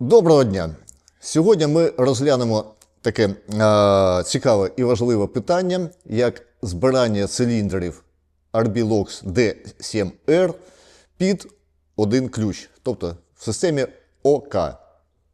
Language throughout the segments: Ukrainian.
Доброго дня! Сьогодні ми розглянемо таке е, цікаве і важливе питання, як збирання циліндрів Arbilox D7R під один ключ, тобто в системі ОК.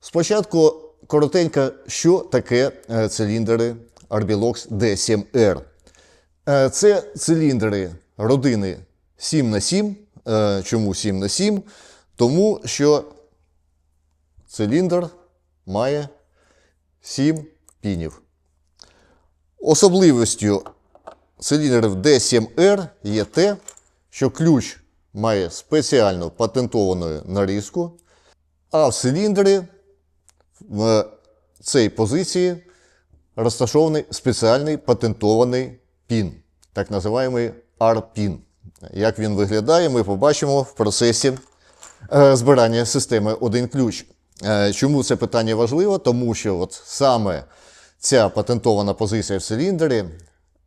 Спочатку коротенько, що таке е, циліндри Arbilox D7R. Е, Це циліндри родини 7 на 7 Е, Чому 7 на 7 Тому що циліндр має 7 пінів. Особливістю циліндрів D7R є те, що ключ має спеціальну патентовану нарізку, а в циліндрі в цій позиції розташований спеціальний патентований пін, так називаємо R-пін. Як він виглядає, ми побачимо в процесі е, збирання системи один ключ. Е, Чому це питання важливо? Тому що от саме ця патентована позиція в циліндрі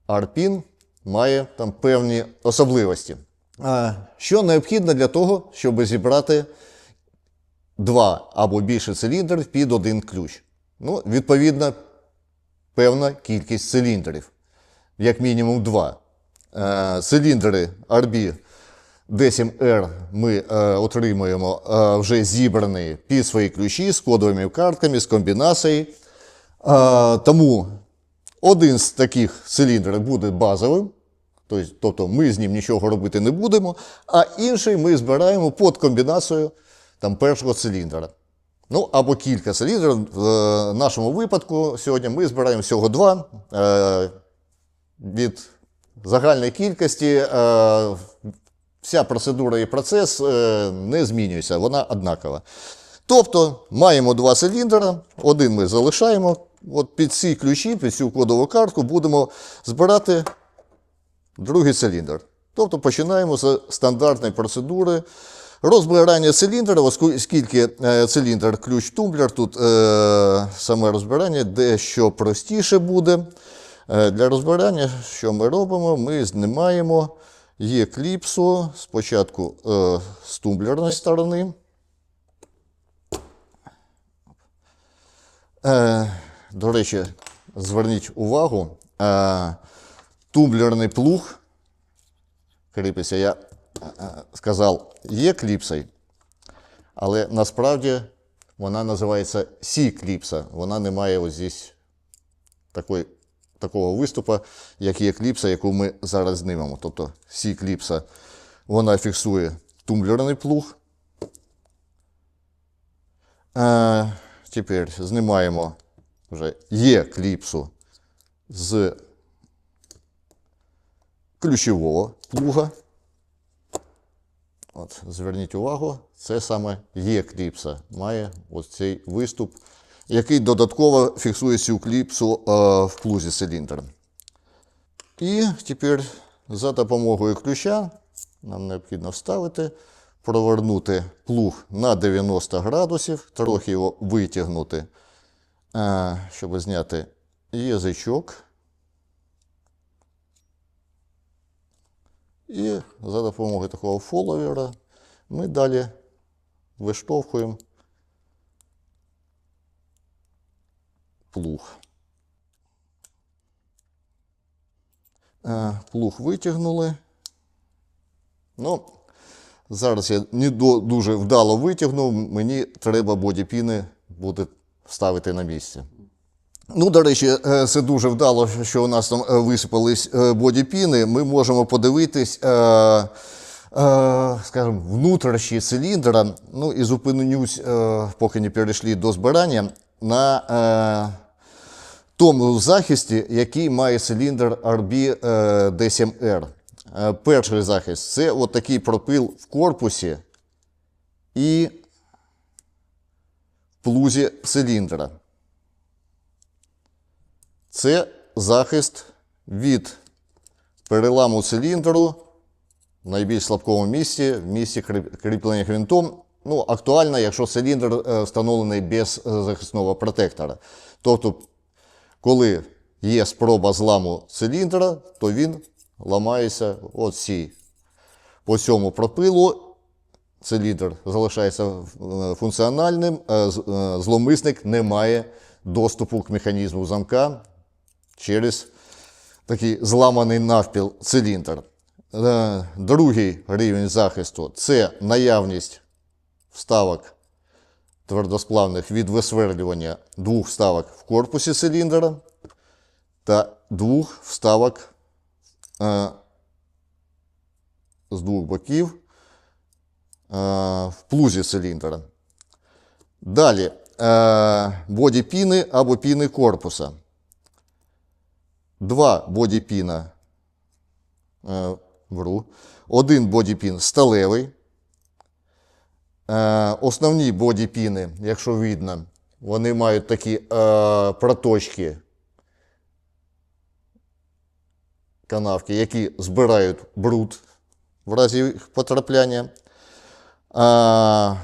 R-пін має там певні особливості. Е, Що необхідно для того, щоб зібрати два або більше циліндрів під один ключ? Ну, відповідно, певна кількість циліндрів, як мінімум два. Е, Циліндри RB D7R ми е, отримуємо е, вже зібрані під свої ключі з кодовими картками, з комбінацією. Е, тому один з таких циліндрів буде базовим, тобто, тобто ми з ним нічого робити не будемо, а інший ми збираємо під комбінацію там, першого циліндра. Ну, або кілька циліндрів. В е, нашому випадку сьогодні ми збираємо всього два. Е, від загальної кількості е, вся процедура і процес е, не змінюється, вона однакова. Тобто маємо два циліндри, один ми залишаємо. От під ці ключі, під цю кодову картку будемо збирати другий циліндр. Тобто починаємо з стандартної процедури розбирання циліндрів, оскільки е, циліндр ключ тумблер, тут е, саме розбирання дещо простіше буде. Е, Для розбирання, що ми робимо, ми знімаємо є кліпсу спочатку е, з тумблерної сторони. Е, до речі, зверніть увагу, е, тумблерний плуг, кріпиться, я е, сказав, є кліпсою, але насправді вона називається Сі-кліпса. Вона не має ось здесь такої, такого виступу, як є кліпса, яку ми зараз знімемо. Тобто Сі-кліпса вона фіксує тумблерний плуг. Е, тепер знімаємо вже є кліпсу з ключового плуга. От, зверніть увагу, це саме є кліпса. Має ось цей виступ, який додатково фіксує цю кліпсу е, в плузі циліндра. І тепер за допомогою ключа нам необхідно вставити, провернути плуг на 90 градусів, трохи його витягнути, е, щоб зняти язичок. І за допомогою такого фоловера ми далі виштовхуємо плуг. Е, Плуг витягнули. Ну, зараз я не дуже вдало витягнув, мені треба бодіпіни буде ставити на місце. Ну, до речі, е, це дуже вдало, що у нас там е, висипались бодіпіни. Ми можемо подивитись, скажімо, внутрішні циліндра. Ну і зупинюсь, поки не перейшли до збирання, на тому захисті, який має циліндр RB е, D7R. Е, Перший захист це от такий пропил в корпусі і в плузі циліндра. Це захист від переламу циліндру в найбільш слабкому місці, в місці кріплення гвинтом. Ну, актуально, якщо циліндр е, встановлений без захисного протектора. Тобто, коли є спроба зламу циліндра, то він ламається от цій, по цьому пропилу циліндр залишається е, функціональним, е, е, зловмисник не має доступу к механізму замка через такий зламаний навпіл циліндр. Другий рівень захисту це наявність вставок твердосплавних від висверлювання двох вставок в корпусі циліндра та двох вставок е, з двох боків е, в плузі циліндра. Далі е, бодіпіни або піни корпуса. Два бодіпіна е, вру. Один бодіпін сталевий. Е, основні бодіпіни, якщо видно, вони мають такі е, проточки канавки, які збирають бруд в разі їх потрапляння. А,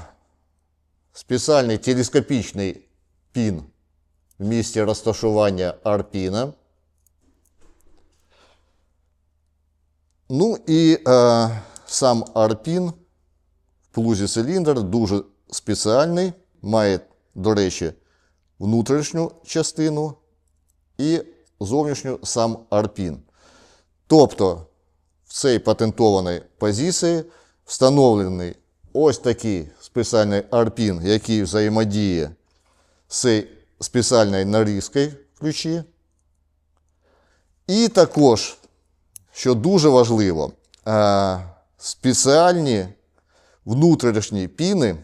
спеціальний телескопічний пін в місці розташування арпіна. Ну і е, сам арпін плузі циліндр дуже спеціальний, має, до речі, внутрішню частину і зовнішню сам арпін. Тобто в цій патентованій позиції встановлений ось такий спеціальний арпін, який взаємодіє з спеціальною нарізкою в ключі. І також, що дуже важливо, е, спеціальні внутрішні піни,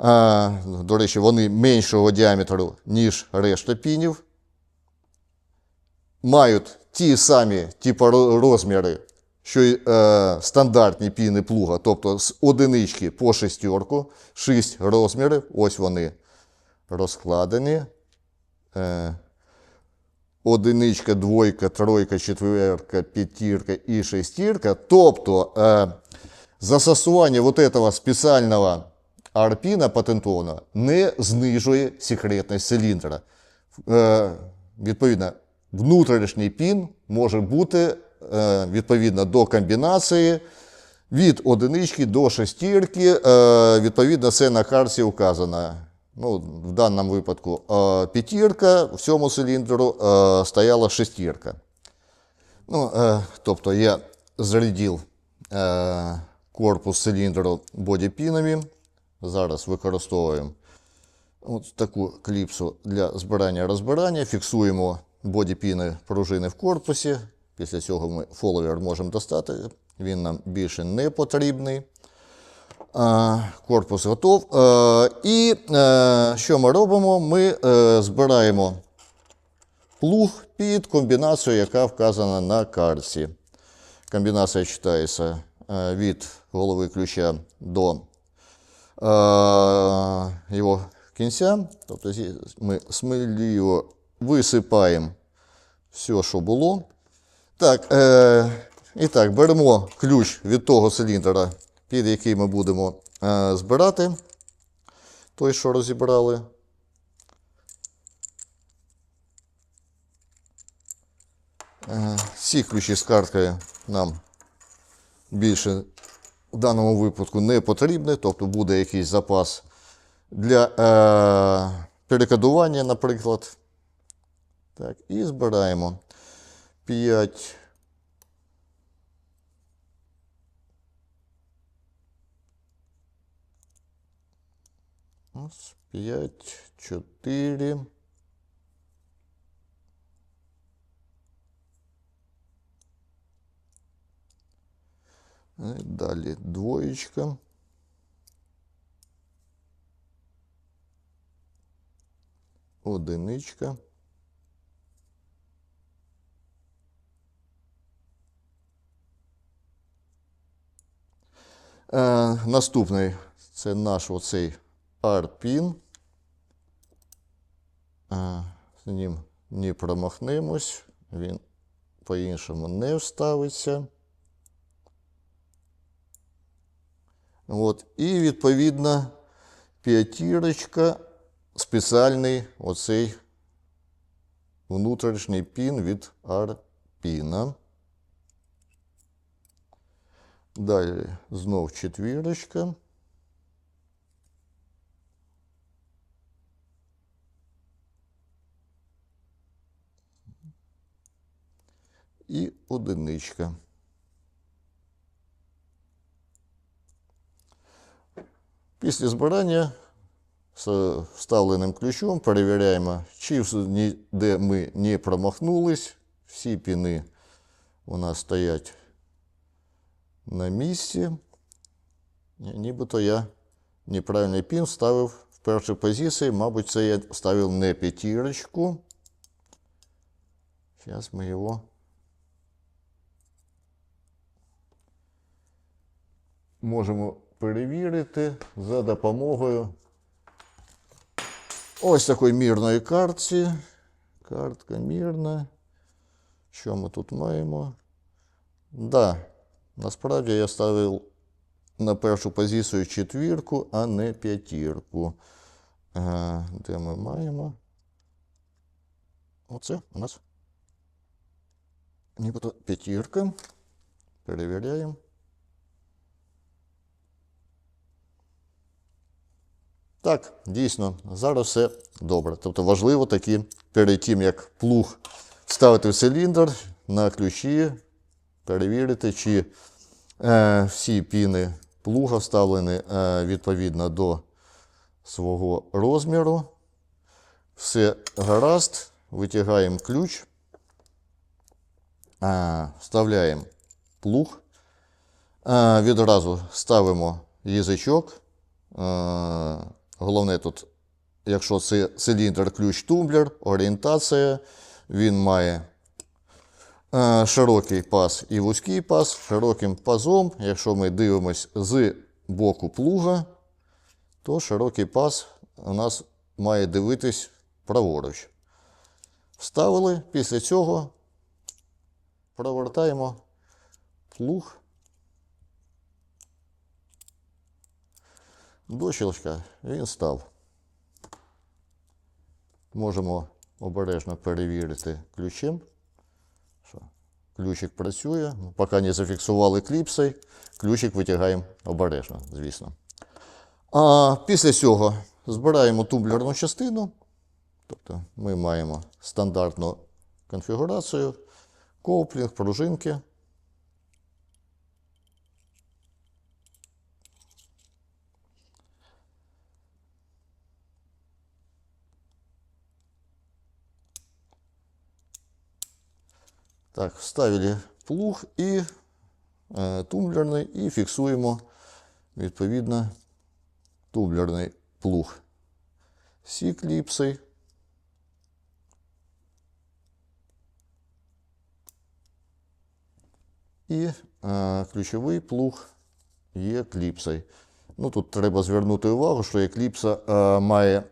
е, до речі, вони меншого діаметру, ніж решта пінів, мають ті самі типу розміри, що й е, стандартні піни плуга, тобто з одинички по шестерку, шість розмірів, ось вони розкладені. Е, одиничка, двойка, тройка, четверка, п'ятірка і шестірка. Тобто е, застосування вот этого спеціального арпіна патентованого не знижує секретність циліндра. Е, відповідно, внутрішній пін може бути е, відповідно до комбінації від одинички до шестірки. Е, відповідно, це на карті вказано. Ну, в даному випадку е, п'ятірка, в цьому циліндру е, стояла шестірка. Ну, е, тобто я зарядив е, корпус циліндру бодіпінами. Зараз використовуємо от таку кліпсу для збирання розбирання. Фіксуємо бодіпіни пружини в корпусі. Після цього ми фоловер можемо достати. Він нам більше не потрібний. Корпус готов. Е, І е, що ми робимо? Ми е, збираємо плуг під комбінацію, яка вказана на карті. Комбінація читається від голови ключа до е, його кінця. Тобто ми сміліво висипаємо все, що було. Так, е, і так, беремо ключ від того циліндра, під який ми будемо е, збирати. Той, що розібрали. Е, ці ключі з карткою нам більше в даному випадку не потрібні, тобто буде якийсь запас для е, перекодування, наприклад. Так, і збираємо 5. Ось 5, 4. Далі двоєчка. Одиничка. Е, наступний це наш оцей арпін. Е, з ним не промахнемось, він по-іншому не вставиться. От, і відповідно п'ятірочка, спеціальний оцей внутрішній пін від арпіна. Далі знов четвірочка. І одиничка. Після збирання з вставленим ключом перевіряємо, чи ніде ми не промахнулись. Всі піни у нас стоять на місці. Нібито я неправильний пін ставив в першій позиції. Мабуть, це я ставив не п'ятірочку. Зараз ми його. Можемо перевірити за допомогою ось такої мірної картці. Картка мірна. Що ми тут маємо? Да, насправді я ставив на першу позицію четвірку, а не п'ятірку. Е, Де ми маємо? Оце у нас. Нібито п'ятірка. Перевіряємо. Так, дійсно, зараз все добре. Тобто важливо таки перед тим, як плуг ставити в циліндр на ключі, перевірити, чи е, всі піни плуга вставлені е, відповідно до свого розміру. Все гаразд. Витягаємо ключ, е, вставляємо плуг. Е, відразу ставимо язичок. Е, Головне тут, якщо це циліндр, ключ тумблер, орієнтація, він має е, широкий пас і вузький пас. Широким пазом, якщо ми дивимось з боку плуга, то широкий пас у нас має дивитись праворуч. Вставили, після цього провертаємо плуг до щелчка. Він став. Можемо обережно перевірити ключем. Ключик працює. Поки не зафіксували кліпсою, ключик витягаємо обережно, звісно. А після цього збираємо тумблерну частину. Тобто ми маємо стандартну конфігурацію, коплінг, пружинки. Так, вставили плуг і е, тумблерний і фіксуємо відповідно тумблерний плуг. Всі кліпси. І е, ключовий плуг є кліпсою. Ну, тут треба звернути увагу, що екліпса е, має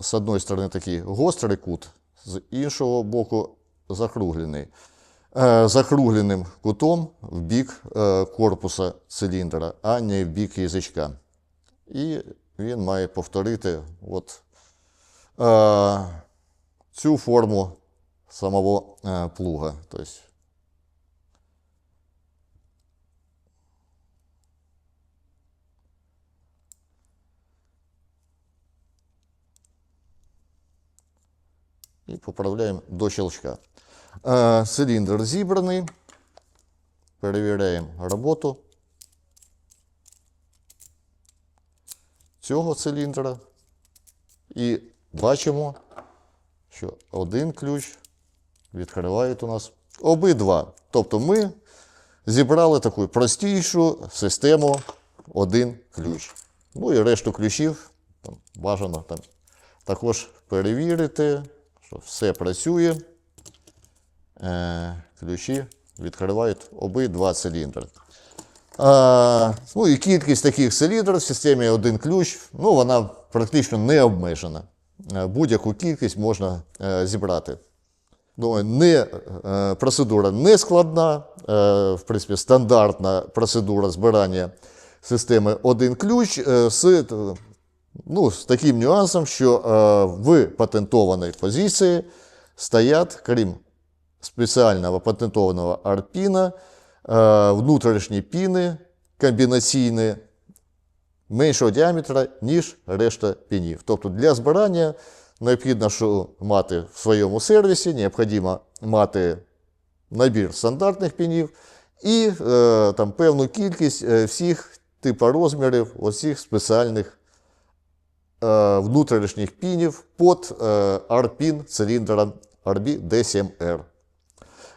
з одної сторони такий гострий кут, з іншого боку закруглений. Е, закругленим кутом в бік е, корпуса циліндра, а не в бік язичка. І він має повторити от, е, цю форму самого плуга. Тобто, і поправляємо до щелчка. Е, Циліндр зібраний. Перевіряємо роботу цього циліндра. І бачимо, що один ключ відкриває у нас обидва. Тобто ми зібрали таку простішу систему один ключ. Ну і решту ключів там, бажано там, також перевірити, що все працює. Е, ключі відкривають обидва циліндри. А, ну і кількість таких циліндрів в системі один ключ, ну, вона практично не обмежена. Е, Будь-яку кількість можна е, зібрати. Думаю, не, е, процедура не складна, е, в принципі, стандартна процедура збирання системи один ключ е, з, е, ну, з таким нюансом, що е, в патентованій позиції стоять, крім спеціального патентованого арпіна, е, внутрішні піни комбінаційні меншого діаметра, ніж решта пінів. Тобто для збирання необхідно що мати в своєму сервісі, необхідно мати набір стандартних пінів і е, там, певну кількість е, всіх типу розмірів оцих спеціальних внутрішніх пінів під е, R-пін RB D7R.